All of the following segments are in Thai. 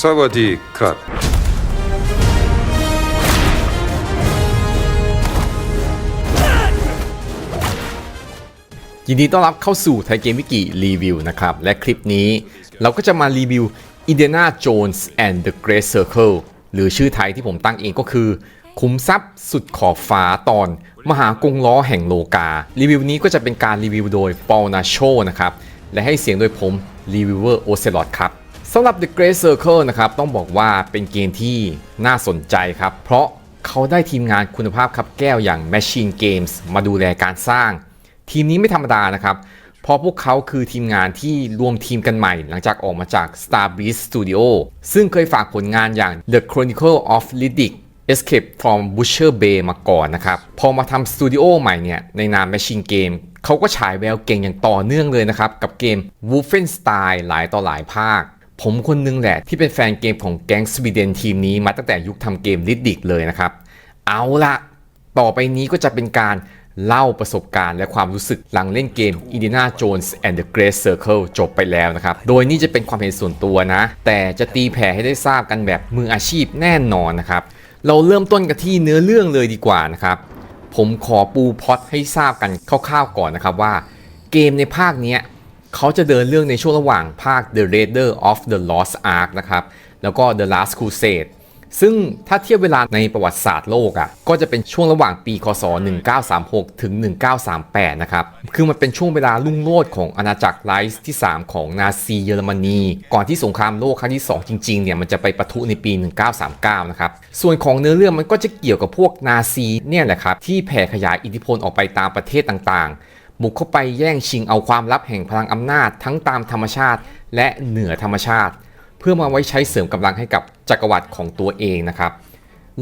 สวัสดีครับ ยินดีต้อนรับเข้าสู่ไทยเกมวิกิรีวิวนะครับ และคลิปนี้เราก็จะมารีวิว Indiana Jones and the Great Circle หรือชื่อไทยที่ผมตั้งเองก็คือคุ้มทรัพย์สุดขอบฟ้าตอน มหากงล้อแห่งโลกา รีวิวนี้ก็จะเป็นการรีวิวโดยปอลนาโชนะครับ และให้เสียงโดยผมรีวิวเวอร์โอเซลอครับ สำหรับ The Great Circle นะครับต้องบอกว่าเป็นเกมที่น่าสนใจครับ เพราะเขาได้ทีมงานคุณภาพครับแก้วอย่าง Machine Games มาดูแลการสร้าง ทีมนี้ไม่ธรรมดานะครับเพราะพวกเขาคือทีมงานที่รวมทีมกันใหม่ หลังจากออกมาจาก Star Beast Studio ซึ่งเคยฝากผลงานอย่าง The Chronicle of Riddick Escape from Butcher Bay มาก่อนนะครับ พอมาทำสตูดิโอใหม่เนี่ย ในนาม Machine Game เขาก็ฉายแววเก่งอย่างต่อเนื่องเลยนะครับ กับเกม Wolfenstein หลายต่อหลายภาค ผมคนนึงแหละที่เป็นแฟนเกมของแก๊งสวีเดนทีมนี้มาตั้งแต่ยุคทำเกม Riddick เลยนะครับ เอาละต่อไปนี้ก็จะเป็นการเล่าประสบการณ์และความรู้สึกหลังเล่นเกม Indiana Jones and the Great Circle จบไปแล้วนะครับ โดยนี่จะเป็นความเห็นส่วนตัวนะ แต่จะตีแผ่ให้ได้ทราบกันแบบมืออาชีพแน่นอนนะครับ เราเริ่มต้นกันที่เนื้อเรื่องเลยดีกว่านะครับ ผมขอปูพอตให้ทราบกันคร่าวๆก่อนนะครับว่า เกมในภาคเนี้ย เขาจะเดินเรื่องในช่วงระหว่างภาค The Raider of the Lost Ark นะครับ แล้วก็ The Last Crusade ซึ่งถ้าเทียบเวลาในประวัติศาสตร์โลกอะ่ะก็จะเป็นช่วงระหว่างปีคศ 1936 ถึง 1938 นะครับ คือมันเป็นช่วงเวลาลุ่งโลดของอาณาจักรไลท์ที่ 3 ของนาซีเยอรมนี ก่อนที่สงครามโลกครั้งที่ 2 จริงๆเนี่ยมันจะไปปะทุในปี 1939 นะครับ ส่วนของเนื้อเรื่องมันก็จะเกี่ยวกับพวกนาซีเนี่ยแหละครับ ที่แผ่ขยายอิทธิพลออกไปตามประเทศต่างๆ บุกเข้าไปแย่งชิงเอาความลับแห่งพลังอำนาจทั้งตามธรรมชาติ และเหนือธรรมชาติ เพื่อมาไว้ใช้เสริมกำลังให้กับจักรวรรดิของตัวเองนะครับ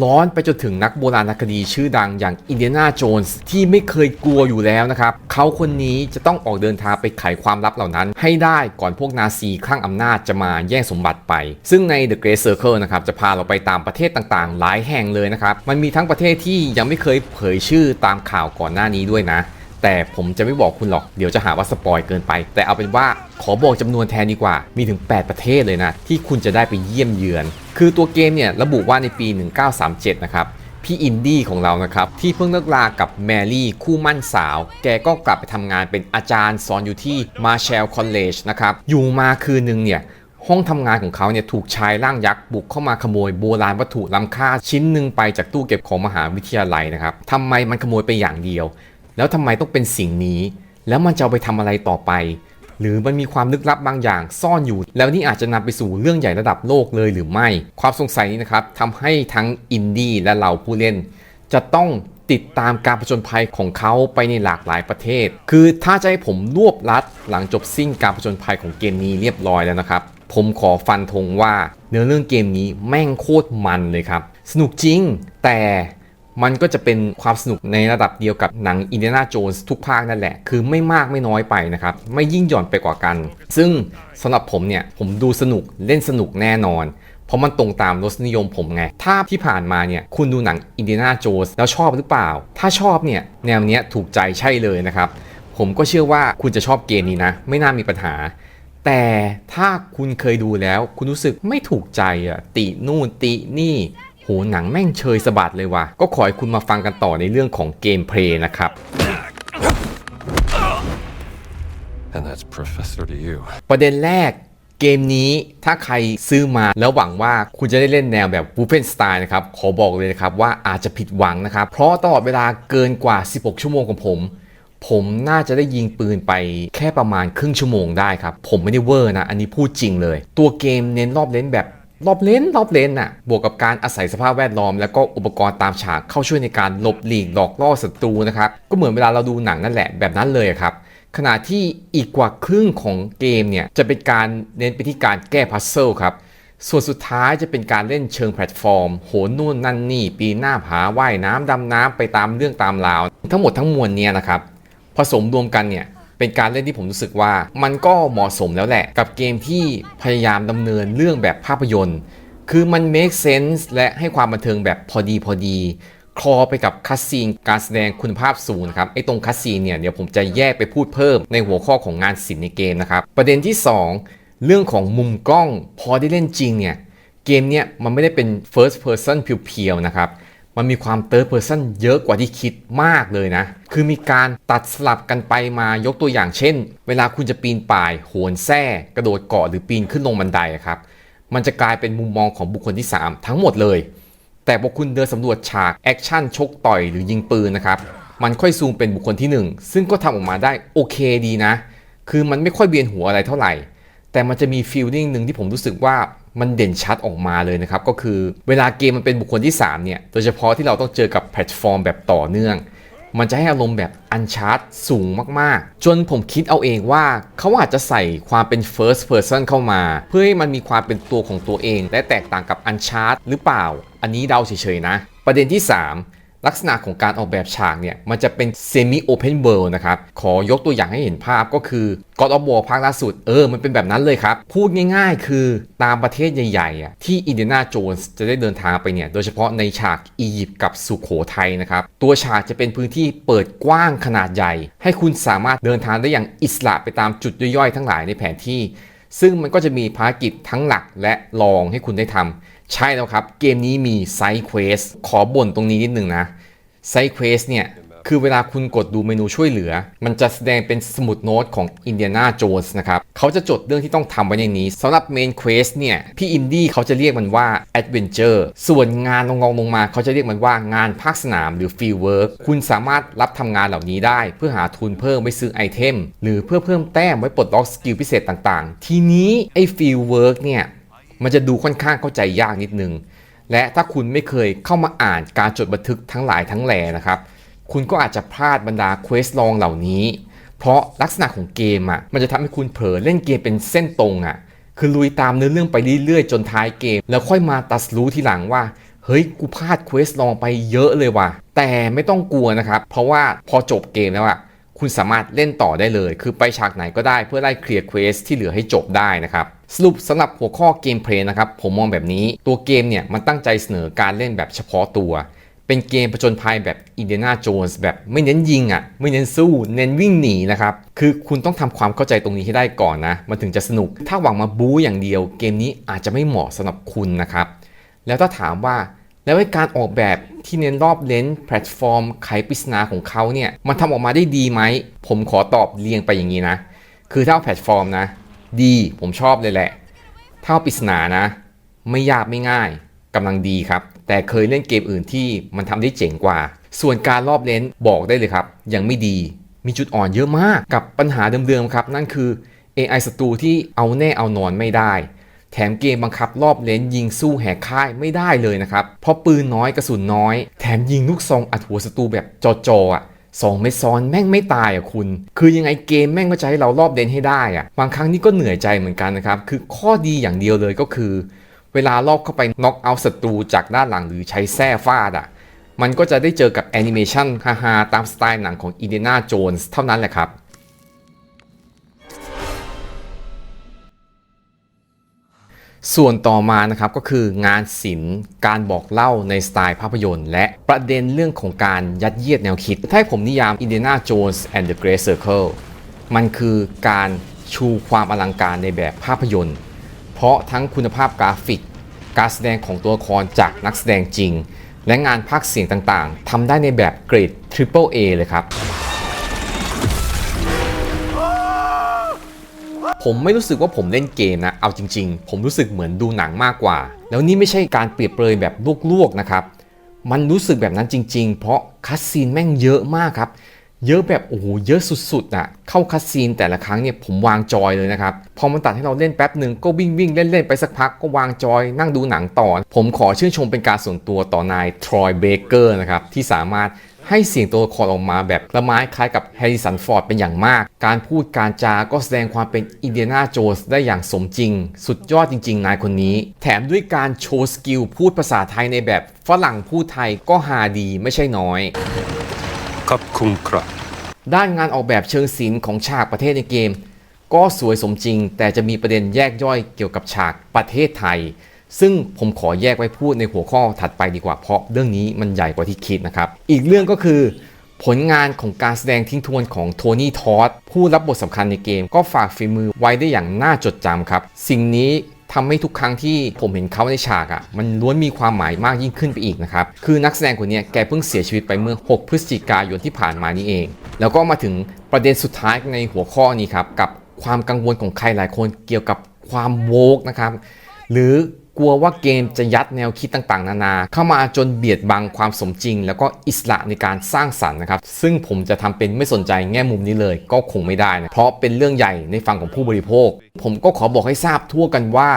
ร้อนไปจนถึงนักโบราณคดีชื่อดังอย่างอินเดียนาโจนส์ที่ไม่เคยกลัวอยู่แล้วนะครับ เขาคนนี้จะต้องออกเดินทางไปไขความลับเหล่านั้น ให้ได้ก่อนพวกนาซีคลั่งอำนาจจะมาแย่งสมบัติไป ซึ่งใน The Great Circle นะครับ จะพาเราไปตามประเทศต่างๆ หลายแห่งเลยนะครับ มันมีทั้งประเทศที่ยังไม่เคยเผยชื่อตามข่าวก่อนหน้านี้ด้วยนะ แต่ผมจะไม่บอกคุณหรอกเดี๋ยวจะหาว่าสปอยเกินไป แต่เอาเป็นว่าขอบอกจำนวนแทนดีกว่า มีถึง 8 ประเทศเลยนะ ที่คุณจะได้ไปเยี่ยมเยือน คือตัวเกมเนี่ยระบุว่าในปี 1937 นะครับพี่อินดี้ของเรานะครับ ที่เพิ่งเลิกลากับแมรี่คู่มั่นสาว แกก็กลับไปทำงานเป็นอาจารย์สอนอยู่ที่มาเชลคอลเลจนะครับ อยู่มาคืนนึงเนี่ย ห้องทำงานของเขาเนี่ยถูกชายร่างยักษ์บุกเข้ามาขโมยโบราณวัตถุล้ำค่าชิ้นหนึ่งไปจากตู้เก็บของมหาวิทยาลัยนะครับทำไมมันขโมยไปอย่างเดียว แล้วทำไมต้องเป็นสิ่งนี้ แล้วมันจะไปทำอะไรต่อไป หรือมันมีความลึกลับบางอย่างซ่อนอยู่ แล้วนี่อาจจะนำไปสู่เรื่องใหญ่ระดับโลกเลยหรือไม่ ความสงสัยนี้นะครับทำให้ทั้งอินดี้และเราผู้เล่น จะต้องติดตามการผจญภัยของเขาไปในหลากหลายประเทศ คือถ้าจะให้ผมรวบลัดหลังจบสิ้นการผจญภัยของเกมนี้เรียบร้อยแล้วนะครับ ผมขอฟันธงว่าเนื้อเรื่องเกมนี้แม่งโคตรมันเลยครับ สนุกจริง แต่ มันก็จะเป็นความสนุกในระดับเดียวกับหนังอินเดียนาโจนส์ทุกภาคนั่นแหละ คือไม่มากไม่น้อยไปนะครับ ไม่ยิ่งหย่อนไปกว่ากัน ซึ่งสำหรับผมเนี่ย ผมดูสนุกเล่นสนุกแน่นอน เพราะมันตรงตามรสนิยมผมไง ถ้าที่ผ่านมาเนี่ย คุณดูหนังอินเดียนาโจนส์แล้วชอบหรือเปล่า ถ้าชอบเนี่ย แนวเนี้ยถูกใจใช่เลยนะครับ ผมก็เชื่อว่าคุณจะชอบเกมนี้นะ ไม่น่ามีปัญหาแต่ถ้าคุณเคยดูแล้ว คุณรู้สึกไม่ถูกใจอะตินู่นตินี่ โหหนังแม่งเชยสะบัดเลยว่ะ ก็ขอให้คุณมาฟังกันต่อในเรื่องของเกมเพลย์นะครับ And that's professor to you ประเด็นแรกเกมนี้ถ้าใครซื้อมาแล้วหวังว่าคุณจะได้เล่นแนวแบบ w o l f e n s t y l e นะครับ ขอบอกเลยนะครับว่าอาจจะผิดหวังนะครับ เพราะตลอดเวลาเกินกว่า 16 ชั่วโมงของผม ผมน่าจะได้ยิงปืนไปแค่ประมาณครึ่งชั่วโมงได้ครับ ผมไม่ได้เวอร์นะ อันนี้พูดจริงเลย ตัวเกมเน้นรอบเล่นแบบ รอบเลนรอบเลนน่ะ บวกกับการอาศัยสภาพแวดล้อม แล้วก็อุปกรณ์ตามฉากเข้าช่วยในการหลบหลีกหลอกล่อศัตรูนะครับ ก็เหมือนเวลาเราดูหนังนั่นแหละแบบนั้นเลยครับ ขณะที่อีกกว่าครึ่งของเกมเนี่ย จะเป็นการเน้นไปที่การแก้พัซเซิลครับ ส่วนสุดท้ายจะเป็นการเล่นเชิงแพลตฟอร์ม โหนนู่นนั่นนี่ ปีนหน้าผาว่ายน้ำดำน้ำไปตามเรื่องตามราว ทั้งหมดทั้งมวลเนี่ยนะครับ ผสมรวมกันเนี่ย เป็นการเล่นที่ผมรู้สึกว่า มันก็เหมาะสมแล้วแหละ กับเกมที่พยายามดำเนินเรื่องแบบภาพยนตร์ คือมัน make sense และให้ความบันเทิงแบบพอดีพอดีคลอไปกับคัสซีนการแสดงคุณภาพสูงนะครับไอ้ตรงคัสซีนเนี่ยเดี๋ยวผมจะแยกไปพูดเพิ่มในหัวข้อของงานศิลป์ในเกมนะครับประเด็นที่ 2 เรื่องของมุมกล้องพอได้เล่นจริงเนี่ยเกมเนี่ยมันไม่ได้เป็น first person เพียวๆนะครับ มันมีความ third person เยอะกว่าที่คิดมากเลยนะ คือมีการตัดสลับกันไปมายกตัวอย่างเช่น เวลาคุณจะปีนป่าย โหนแส้กระโดดเกาะหรือปีนขึ้นลงบันไดครับ มันจะกลายเป็นมุมมองของบุคคลที่ 3 ทั้งหมดเลย แต่พอคุณเดินสำรวจฉากแอคชั่นชกต่อยหรือยิงปืนนะครับ มันค่อยซูมเป็นบุคคลที่ 1 ซึ่งก็ทำออกมาได้โอเคดีนะ คือมันไม่ค่อยเบียนหัวอะไรเท่าไหร่ แต่มันจะมีฟีลลิ่งหนึ่งที่ผมรู้สึกว่า มันเด่นชัดออกมาเลยนะครับ ก็คือเวลาเกมมันเป็นบุคคลที่3เนี่ยโดยเฉพาะที่เราต้องเจอกับแพลตฟอร์มแบบต่อเนื่อง มันจะให้อารมณ์แบบอันชาร์ตสูงมากๆ จนผมคิดเอาเองว่าเขาอาจจะใส่ความเป็น first person เข้ามา เพื่อให้มันมีความเป็นตัวของตัวเอง และแตกต่างกับอันชาร์ตหรือเปล่า อันนี้เดาเฉยๆนะ ประเด็นที่ 3 ลักษณะของการออกแบบฉากเนี่ย มันจะเป็น semi open world นะครับ ขอยกตัวอย่างให้เห็นภาพก็คือ God of War ภาคล่าสุด เออ มันเป็นแบบนั้นเลยครับ พูดง่ายๆ คือตามประเทศใหญ่ๆที่อินเดียนาโจนส์จะได้เดินทางไปเนี่ย โดยเฉพาะในฉากอียิปต์กับสุโขทัยนะครับ ตัวฉากจะเป็นพื้นที่เปิดกว้างขนาดใหญ่ ให้คุณสามารถเดินทางได้อย่างอิสระไปตามจุดย่อยๆ ทั้งหลายในแผนที่ ซึ่งมันก็จะมีภารกิจทั้งหลักและรองให้คุณได้ทำใช่แล้วครับ เกมนี้มีไซด์เควสขอบ่นตรงนี้นิดนึงนะไซเควสเนี่ย คือเวลาคุณกดดูเมนูช่วยเหลือ มันจะแสดงเป็นสมุดโน้ตของอินเดียนาโจนส์นะครับเขาจะจดเรื่องที่ต้องทำไว้ในนี้สำหรับเมนเควสเนี่ย พี่อินดี้เขาจะเรียกมันว่า Adventure ส่วนงานลงๆลงมาเขาจะเรียกมันว่างานภาคสนามหรือ Field Work คุณสามารถรับทำงานเหล่านี้ได้ เพื่อหาทุนเพิ่มไว้ซื้อไอเทม หรือเพื่อเพิ่มแต้มไว้ปลดล็อกสกิลพิเศษต่างๆ ทีนี้ไอ้ Field Work เนี่ยมันจะดูค่อนข้างเข้าใจยากนิดนึงและถ้าคุณไม่เคยเข้ามาอ่านการจดบันทึกทั้งหลายทั้งแหล่นะครับ คุณก็อาจจะพลาดบรรดาเควสลองเหล่านี้ เพราะลักษณะของเกมอะมันจะทำให้คุณเผลอเล่นเกมเป็นเส้นตรงอะคือลุยตามเนื้อเรื่องไปเรื่อยๆ จนท้ายเกม แล้วค่อยมาตัดรู้ทีหลังว่า เฮ้ยกูพลาดเควสลองไปเยอะเลยว่ะแต่ไม่ต้องกลัวนะครับ เพราะว่าพอจบเกมแล้วอะคุณสามารถเล่นต่อได้เลย คือไปฉากไหนก็ได้เพื่อไล่เคลียร์เควสที่เหลือให้จบได้นะครับ สรุปสำหรับหัวข้อเกมเพลย์นะครับ ผมมองแบบนี้ ตัวเกมเนี่ยมันตั้งใจเสนอการเล่นแบบเฉพาะตัว เป็นเกมผจญภัยแบบอินเดียนาโจนส์แบบไม่เน้นยิงอะ ไม่เน้นสู้ เน้นวิ่งหนีนะครับ คือคุณต้องทำความเข้าใจตรงนี้ให้ได้ก่อนนะ มันถึงจะสนุก ถ้าหวังมาบู๊อย่างเดียว เกมนี้อาจจะไม่เหมาะสำหรับคุณนะครับ แล้วถ้าถามว่าแล้วไอ้การออกแบบที่เน้นรอบเลนส์แพลตฟอร์มไขปริศนาของเขาเนี่ย มันทำออกมาได้ดีไหม ผมขอตอบเรียงไปอย่างนี้นะ คือถ้าเอาแพลตฟอร์มนะ ดีผมชอบเลยแหละ ถ้าปริศนานะ ไม่ยากไม่ง่าย กำลังดีครับ แต่เคยเล่นเกมอื่นที่มันทำได้เจ๋งกว่า ส่วนการรอบเลนบอกได้เลยครับ ยังไม่ดีมีจุดอ่อนเยอะมากกับปัญหาเดิมๆครับ นั่นคือ AI ศัตรูที่เอาแน่เอานอนไม่ได้ แถมเกมบังคับรอบเลนยิงสู้แหกค่ายไม่ได้เลยนะครับ เพราะปืนน้อยกระสุนน้อย แถมยิงลูกซองอัดหัวศัตรูแบบจอๆอะสองเม็ดซ้อนแม่งไม่ตายอะคุณ คือยังไงเกมแม่งก็จะให้เรารอบเลนให้ได้อะบางครั้งนี่ก็เหนื่อยใจเหมือนกันนะครับ คือข้อดีอย่างเดียวเลยก็คือ เวลารอบเข้าไปน็อกเอาศัตรูจากด้านหลังหรือใช้แส้ฟาดอะ มันก็จะได้เจอกับแอนิเมชันฮาๆตามสไตล์หนังของอีเดนาโจนส์เท่านั้นแหละครับส่วนต่อมานะครับก็คืองานศิลป์การบอกเล่าในสไตล์ภาพยนตร์ และประเด็นเรื่องของการยัดเยียดแนวคิด ถ้าให้ผมนิยาม Indiana Jones and the Great Circle มันคือการชูความอลังการในแบบภาพยนตร์ ราะทั้งคุณภาพกราฟิก การแสดงของตัวละครจากนักแสดงจริง และงานพากย์เสียงต่างๆทำได้ในแบบเกรด Triple A เลยครับ ผมไม่รู้สึกว่าผมเล่นเกมนะ เอาจริง ๆ ผมรู้สึกเหมือนดูหนังมากกว่า แล้วนี่ไม่ใช่การเปรียบเปรยแบบลวกๆนะครับ มันรู้สึกแบบนั้นจริง ๆ เพราะคัสซีนแม่งเยอะมากครับ เยอะแบบโอ้โหเยอะสุดๆอะเข้าคัสซีนแต่ละครั้งเนี่ยผมวางจอยเลยนะครับพอมันตัดให้เราเล่นแป๊บหนึ่งก็วิ่งวิ่งๆเล่นๆไปสักพักก็วางจอยนั่งดูหนังต่อ ผมขอชื่นชมเป็นการส่วนตัวต่อนายทรอยเบเกอร์นะครับที่สามารถให้เสียงตัวละครออกมาแบบละไม้คล้ายกับแฮร์ริสันฟอร์ดเป็นอย่างมาก การพูดการจาก็แสดงความเป็นอินเดียนาโจสได้อย่างสมจริง สุดยอดจริง ๆ นายคนนี้ แถมด้วยการโชว์สกิลพูดภาษาไทยในแบบฝรั่งพูดไทยก็ฮาดีไม่ใช่น้อย ขอบคุณครับ ด้านงานออกแบบเชิงศิลป์ของฉากประเทศในเกม ก็สวยสมจริง แต่จะมีประเด็นแยกย่อยเกี่ยวกับฉากประเทศไทย ซึ่งผมขอแยกไว้พูดในหัวข้อถัดไปดีกว่าเพราะเรื่องนี้มันใหญ่กว่าที่คิดนะครับ อีกเรื่องก็คือผลงานของการแสดงทิ้งทวนของโทนี่ทอสผู้รับบทสำคัญในเกม ก็ฝากฝีมือไว้ได้อย่างน่าจดจำครับ สิ่งนี้ ทำให้ทุกครั้งที่ผมเห็นเขาในฉากอะ่ะมันล้วนมีความหมายมากยิ่งขึ้นไปอีกนะครับ คือนักแสดงคนนี้แกเพิ่งเสียชีวิตไปเมื่อ 6 พฤศจิกายนที่ผ่านมานี้เอง แล้วก็มาถึงประเด็นสุดท้ายในหัวข้อนี้ครับ กับความกังวลของใครหลายคนเกี่ยวกับความโวกนะครับ หรือ กลัวว่าเกมจะยัดแนวคิดต่างๆ นานา เข้ามาจนเบียดบังความสมจริง แล้วก็อิสระในการสร้างสรรค์นะครับ ซึ่งผมจะทำเป็นไม่สนใจแง่มุมนี้เลยก็คงไม่ได้นะเพราะเป็นเรื่องใหญ่ในฝั่งของผู้บริโภค ผมก็ขอบอกให้ทราบทั่วกันว่า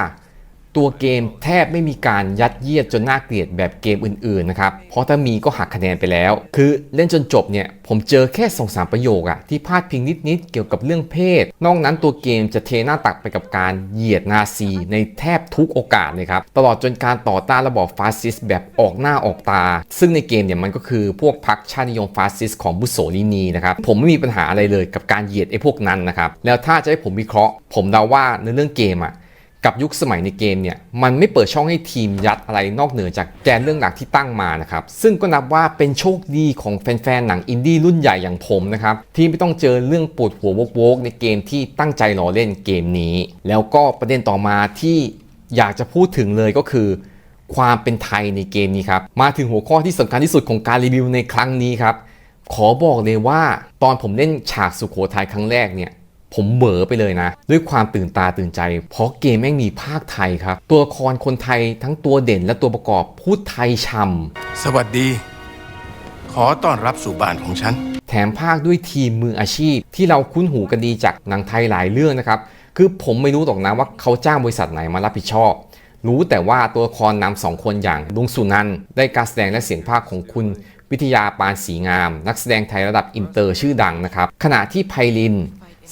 ตัวเกมแทบไม่มีการยัดเยียดจนน่าเกลียดแบบเกมอื่นๆนะครับ เพราะถ้ามีก็หักคะแนนไปแล้ว คือเล่นจนจบเนี่ยผมเจอแค่2องสามประโยคอะที่พาดพิงนิดๆ เกี่ยวกับเรื่องเพศ นอกนั้นตัวเกมจะเทหน้าตักไปกับการเหยียดนาซีในแทบทุกโอกาสเลยครับ ตลอดจนการต่อต้านระบอบฟาสซิสต์แบบออกหน้าออกตา ซึ่งในเกมเนี่ยมันก็คือพวกพรรคชาตินิยมฟาสซิสต์ของมุสโสลินีนะครับผมไม่มีปัญหาอะไรเลยกับการเหยียดไอ้พวกนั้นนะครับแล้วถ้าจะให้ผมวิเคราะห์ ผมเดาว่าในเรื่องเกมอะ กับยุคสมัยในเกมเนี่ยมันไม่เปิดช่องให้ทีมยัดอะไรนอกเหนือจากแกนเรื่องหลักที่ตั้งมานะครับซึ่งก็นับว่าเป็นโชคดีของแฟนๆหนังอินดี้รุ่นใหญ่อย่างผมนะครับที่ไม่ต้องเจอเรื่องปวดหัวโวกๆในเกมที่ตั้งใจรอเล่นเกมนี้ แล้วก็ประเด็นต่อมาที่อยากจะพูดถึงเลยก็คือ ความเป็นไทยในเกมนี้ครับมาถึงหัวข้อที่สำคัญที่สุดของการรีวิวในครั้งนี้ครับขอบอกเลยว่าตอนผมเล่นฉากสุโขทัยครั้งแรกเนี่ย ผมเหมอไปเลยนะ ด้วยความตื่นตาตื่นใจ เพราะเกมแม่งมีภาคไทยครับ ตัวละครคนไทยทั้งตัวเด่นและตัวประกอบพูดไทยช่สวัสดี ขอต้อนรับสู่บ้านของฉันำแถมภาคด้วยทีมมืออาชีพ ที่เราคุ้นหูกันดีจากหนังไทยหลายเรื่องนะครับคือผมไม่รู้หรอกนะว่าเขาจ้างบริษัทไหนมารับผิดชอบ รู้แต่ว่าตัวละครนำสองคนอย่างลุงสุนันท์ได้การแสดงและเสียงภาคของคุณวิทยาปานศรีงาม นักแสดงไทยระดับอินเตอร์ชื่อดังนะครับ ขณะที่ไพลิน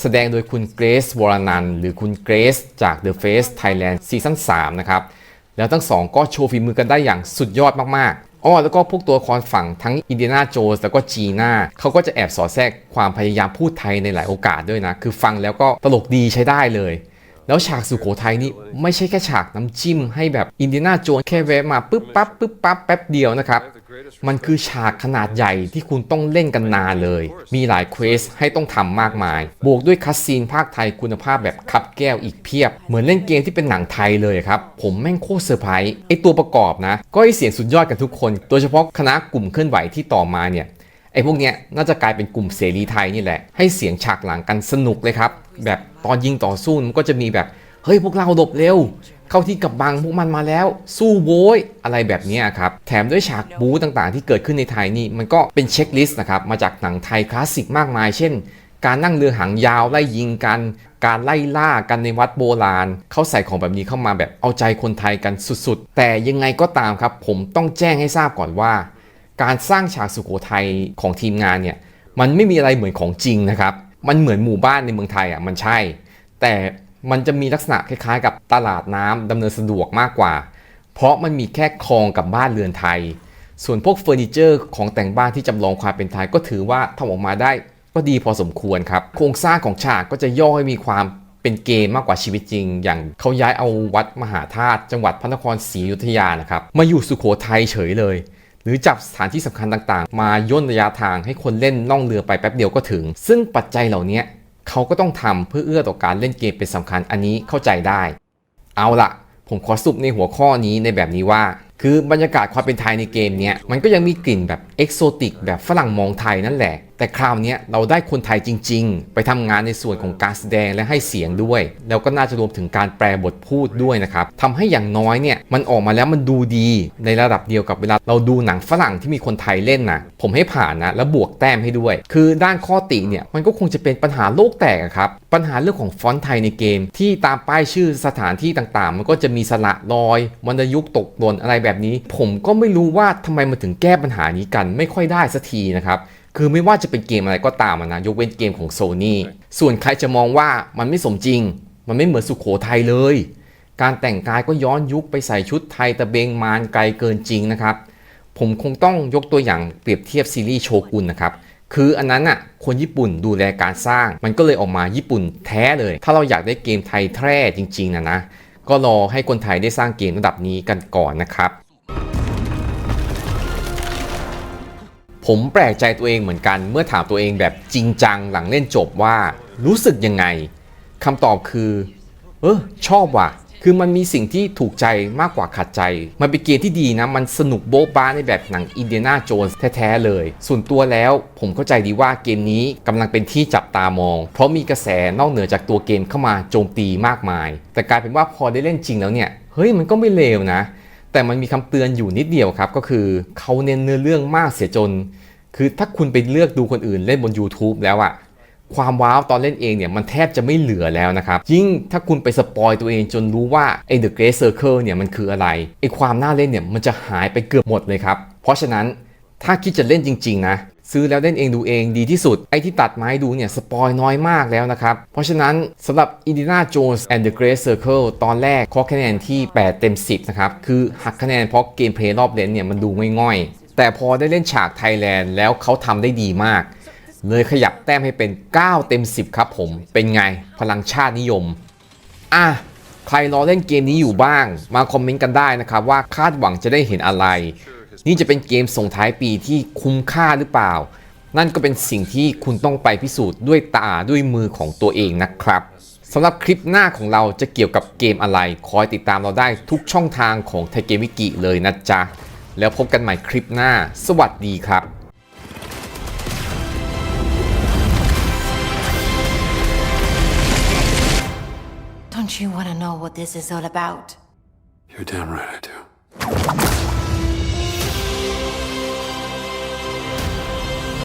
แสดงโดยคุณเกรซวรนันหรือคุณเกรซจาก The Face Thailand ซีซั่น3นะครับ แล้วทั้งสองก็โชว์ฝีมือกันได้อย่างสุดยอดมากๆ อ้อแล้วก็พวกตัวละครฝั่งทั้งอินเดียนาโจสแล้วก็จีน่าเขาก็จะแอบสอดแทรกความพยายามพูดไทยในหลายโอกาสด้วยนะ คือฟังแล้วก็ตลกดีใช้ได้เลย แล้วฉากสุโขทัยนี่ไม่ใช่แค่ฉากน้ำจิ้มให้แบบอินเดียนาโจนแค่แวะมาปึ๊บปั๊บปึ๊บปั๊บแป๊บเดียวนะครับ มันคือฉากขนาดใหญ่ที่คุณต้องเล่นกันนานเลย มีหลายเควสให้ต้องทำมากมาย บวกด้วยคัสซีนภาคไทยคุณภาพแบบคับแก้วอีกเพียบ เหมือนเล่นเกมที่เป็นหนังไทยเลยครับ ผมแม่งโคตรเซอร์ไพรส์ ไอตัวประกอบนะ ก็ให้เสียงสุดยอดกันทุกคน โดยเฉพาะคณะกลุ่มเคลื่อนไหวที่ต่อมาเนี่ยไอ้พวกเนี้ยน่าจะกลายเป็นกลุ่มเสรีไทยนี่แหละ ให้เสียงฉากหลังกันสนุกเลยครับ แบบตอนยิงต่อสู้มันก็จะมีแบบ เฮ้ยพวกเราหลบเร็ว เข้าที่กับบังพวกมันมาแล้ว สู้โว้ยอะไรแบบนี้ครับ แถมด้วยฉากบู๊ต่างๆ ที่เกิดขึ้นในไทยนี่ มันก็เป็นเช็คลิสต์นะครับ มาจากหนังไทยคลาสสิกมากมาย เช่น การนั่งเรือหางยาวไล่ยิงกัน การไล่ล่ากันในวัดโบราณ เขาใส่ของแบบนี้เข้ามาแบบเอาใจคนไทยกันสุดๆ แต่ยังไงก็ตามครับ ผมต้องแจ้งให้ทราบก่อนว่า การสร้างฉากสุโขทัยของทีมงานเนี่ย มันไม่มีอะไรเหมือนของจริงนะครับ มันเหมือนหมู่บ้านในเมืองไทยอะ มันใช่ แต่ มันจะมีลักษณะคล้ายๆ กับตลาดน้ำดำเนินสะดวกมากกว่า เพราะมันมีแค่คลองกับบ้านเรือนไทย ส่วนพวกเฟอร์นิเจอร์ของแต่งบ้านที่จำลองความเป็นไทยก็ถือว่าทำออกมาได้ก็ดีพอสมควรครับ โครงสร้างของฉากก็จะย่อให้มีความเป็นเกมมากกว่าชีวิตจริง อย่างเขาย้ายเอาวัดมหาธาตุจังหวัดพระนครศรีอยุธยานะครับมาอยู่สุโขทัยเฉยเลย หรือจับสถานที่สำคัญต่างๆ มาย่นระยะทางให้คนเล่นล่องเรือไปแป๊บเดียวก็ถึง ซึ่งปัจจัยเหล่านี้ เขาก็ต้องทำเพื่อเอื้อต่อการเล่นเกมเป็นสำคัญอันนี้เข้าใจได้ เอาละผมขอสุปในหัวข้อนี้ในแบบนี้ว่า คือบรรยากาศความเป็นไทยในเกมเนี้ยมันก็ยังมีกลิ่นแบบเอกโซติกแบบฝรั่งมองไทยนั่นแหละ แต่คราวนี้เราได้คนไทยจริง ๆ ไปทำงานในส่วนของการแสดงและให้เสียงด้วย แล้วก็น่าจะรวมถึงการแปลบทพูดด้วยนะครับทำให้อย่างน้อยเนี่ยมันออกมาแล้วมันดูดีในระดับเดียวกับเวลาเราดูหนังฝรั่งที่มีคนไทยเล่นนะผมให้ผ่านนะแล้วบวกแต้มให้ด้วย คือด้านข้อติเนี่ยมันก็คงจะเป็นปัญหาโลกแตกครับปัญหาเรื่องของฟอนต์ไทยในเกม ที่ตามป้ายชื่อสถานที่ต่างๆ มันก็จะมีสระรอยวรรณยุกต์ตกหล่นอะไรแบบนี้ ผมก็ไม่รู้ว่าทำไมมันถึงแก้ปัญหานี้กันไม่ค่อยได้สักทีนะครับ คือไม่ว่าจะเป็นเกมอะไรก็ตามอะนะยกเว้นเกมของโซ n y ส่วนใครจะมองว่ามันไม่สมจริง มันไม่เหมือนสุขโขทัยเลย การแต่งกายก็ย้อนยุคไปใส่ชุดไทยตะเบงมานไกลเกินจริงนะครับผมคงต้องยกตัวอย่างเปรียบเทียบซีรีส์โชกุนนะครับคืออันนั้นอะคนญี่ปุ่นดูแลการสร้าง มันก็เลยออกมาญี่ปุ่นแท้เลย ถ้าเราอยากได้เกมไทยแท้จริงๆนะนะก็รอให้คนไทยได้สร้างเกมระดับนี้กันก่อนนะครับ ผมแปลกใจตัวเองเหมือนกัน เมื่อถามตัวเองแบบจริงจังหลังเล่นจบว่ารู้สึกยังไงคำตอบคือ เออชอบว่ะ คือมันมีสิ่งที่ถูกใจมากกว่าขัดใจ มันเป็นเกมที่ดีนะ มันสนุกโบ๊ะบ้าในแบบหนังอินเดียนาโจนส์แท้ ๆ เลย ส่วนตัวแล้วผมเข้าใจดีว่าเกมนี้กำลังเป็นที่จับตามอง เพราะมีกระแสนอกเหนือจากตัวเกมเข้ามาโจมตีมากมาย แต่กลายเป็นว่าพอได้เล่นจริงแล้วเนี่ย เฮ้ยมันก็ไม่เลวนะ แต่มันมีคำเตือนอยู่นิดเดียวครับ ก็คือเขาเน้นเนื้อเรื่องมากเสียจน คือถ้าคุณไปเลือกดูคนอื่นเล่นบน YouTube แล้วอะความว้าวตอนเล่นเองเนี่ยมันแทบจะไม่เหลือแล้วนะครับ ยิ่งถ้าคุณไปสปอยตัวเองจนรู้ว่าไอ้ The Great Circle เนี่ยมันคืออะไรไอ้ความน่าเล่นเนี่ยมันจะหายไปเกือบหมดเลยครับ เพราะฉะนั้นถ้าคิดจะเล่นจริง ๆ นะ ซื้อแล้วเล่นเองดูเองดีที่สุด ไอ้ที่ตัดมาให้ดูเนี่ย สปอยน้อยมากแล้วนะครับ เพราะฉะนั้นสำหรับ Indiana Jones and the Great Circle ตอนแรกขอคะแนนที่ 8 เต็ม 10 นะครับ คือหักคะแนนเพราะเกมเพลย์รอบเลนเนี่ยมันดูง่อยๆ แต่พอได้เล่นฉากไทยแลนด์แล้วเขาทำได้ดีมาก เลยขยับแต้มให้เป็น 9 เต็ม 10 ครับผม เป็นไงพลังชาตินิยม อะใครรอเล่นเกมนี้อยู่บ้าง มาคอมเมนต์กันได้นะครับว่าคาดหวังจะได้เห็นอะไร นี่จะเป็นเกมส่งท้ายปีที่คุ้มค่าหรือเปล่า นั่นก็เป็นสิ่งที่คุณต้องไปพิสูจน์ด้วยตาด้วยมือของตัวเองนะครับสำหรับคลิปหน้าของเราจะเกี่ยวกับเกมอะไร คอยติดตามเราได้ทุกช่องทางของไทเกมิกิเลยนะจ๊ะ แล้วพบกันใหม่คลิปหน้า สวัสดีครับ Don't you want to know what this is all about? You're damn right I do.